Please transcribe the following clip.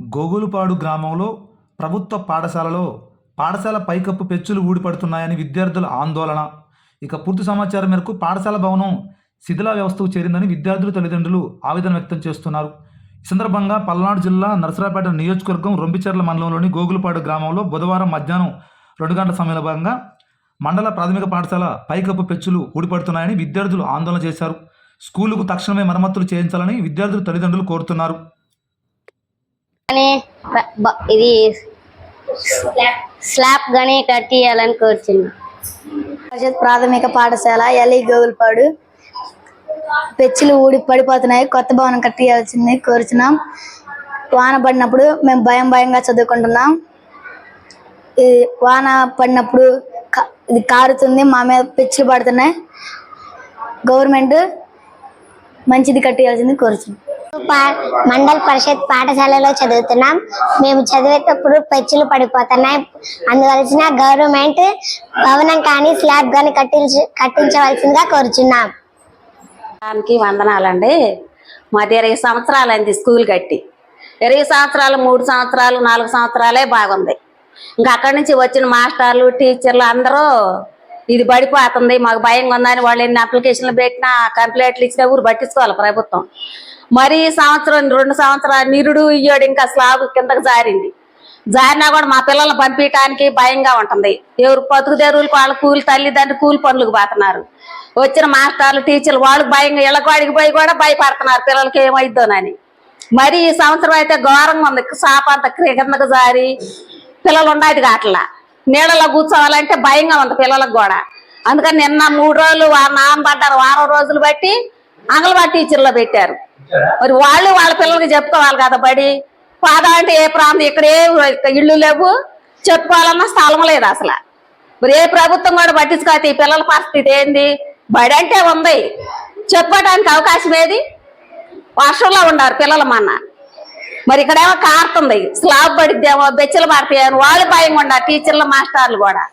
గోగులుపాడు గ్రామంలో ప్రభుత్వ పాఠశాలలో పాఠశాల పైకప్పు పెచ్చులు ఊడిపడుతున్నాయని విద్యార్థుల ఆందోళన. ఇక పూర్తి సమాచారం మేరకు పాఠశాల భవనం శిథిలా వ్యవస్థకు చేరిందని విద్యార్థుల తల్లిదండ్రులు ఆవేదన వ్యక్తం చేస్తున్నారు. ఈ సందర్భంగా పల్నాడు జిల్లా నరసరాపేట నియోజకవర్గం రొంబిచెర్ల మండలంలోని గోగులపాడు గ్రామంలో బుధవారం మధ్యాహ్నం రెండు గంటల సమయంలో భాగంగా మండల ప్రాథమిక పాఠశాల పైకప్పు పెచ్చులు ఊడిపడుతున్నాయని విద్యార్థులు ఆందోళన చేశారు. స్కూలుకు తక్షణమే మరమ్మతులు చేయించాలని విద్యార్థులు తల్లిదండ్రులు కోరుతున్నారు. కానీ ఇది స్లాబ్ గానీ కట్టియాలని కోరుచున్నా. పరిషత్ ప్రాథమిక పాఠశాల ఎల్ఈ గోగులపాడు. పెచ్చులు ఊడి పడిపోతున్నాయి కొత్త భవనం కట్టియాల్సింది కోరుచున్నాం. వాన పడినప్పుడు మేము భయం భయంగా చదువుకుంటున్నాం. ఇది వాన పడినప్పుడు ఇది కారుతుంది మా మీద పెచ్చులు పడుతున్నాయి. గవర్నమెంట్ మంచిది కట్టియాల్సింది కోరుచున్నాం. మండల్ పరిషత్ పాఠశాలలో చదువుతున్నాం. మేము చదివేటప్పుడు పెచ్చులు పడిపోతున్నాయి. అందువలసిన గవర్నమెంట్ భవనం కానీ స్లాబ్ కానీ కట్టించు కట్టించవలసిందిగా కోరుచున్నాం. దానికి వందనాలండి. మాది ఇరవై సంవత్సరాలు స్కూల్ కట్టి. ఇరవై సంవత్సరాలు మూడు సంవత్సరాలు నాలుగు సంవత్సరాలే బాగుంది. ఇంకా అక్కడి నుంచి వచ్చిన మాస్టర్లు టీచర్లు అందరూ ఇది పడిపోతుంది మాకు భయంగా ఉందని వాళ్ళు ఎన్ని అప్లికేషన్లు పెట్టినా కంప్లైంట్లు ఇచ్చినా ఊరు పట్టించుకోవాలి ప్రభుత్వం. మరి ఈ సంవత్సరం రెండు సంవత్సరాలు నిరుడు ఇయ్యోడు ఇంకా స్లాబ్ కిందకు జారింది. జారినా కూడా మా పిల్లల్ని పంపించడానికి భయంగా ఉంటుంది. ఎవరు బతుకు తెరువులకు వాళ్ళ కూలి తల్లిదండ్రులు కూలి పనులకు పోతున్నారు. వచ్చిన మాస్టర్లు టీచర్లు వాళ్ళకి భయంగా ఇళ్ళకాడికి పోయి కూడా భయపడుతున్నారు. పిల్లలకి ఏమైద్దోనని. మరి ఈ సంవత్సరం అయితే ఘోరంగా ఉంది. సాపంత కిందకు జారి పిల్లలు ఉండేది కాట్లా. నీళ్ళలో కూర్చోవాలంటే భయంగా ఉంది పిల్లలకు కూడా. అందుకని నిన్న మూడు రోజులు వా- నాన్న పడ్డారు. వారం రోజులు బట్టి అంగన్వాడీ టీచర్లో పెట్టారు. మరి వాళ్ళు వాళ్ళ పిల్లలకి చెప్పుకోవాలి కదా బడి. పాదా అంటే ఏ ప్రాంతం? ఇక్కడ ఏ ఇళ్ళు లేవు. చెప్పుకోవాలన్నా స్థలం లేదు అసలు. మరి ఏ ప్రభుత్వం కూడా పట్టించుకోవచ్చు ఈ పిల్లల పరిస్థితి ఏంది? బడి అంటే ఉంది. చెప్పుకోవడానికి అవకాశం ఏది? వర్షంలో ఉండారు పిల్లలు మన మరి ఇక్కడేమో కారుతుంది. స్లాబ్ పడిద్దేమో బెచ్చలు పడతాయని వాళ్ళు భయంగా ఉన్నారు టీచర్లు మాస్టర్లు కూడా.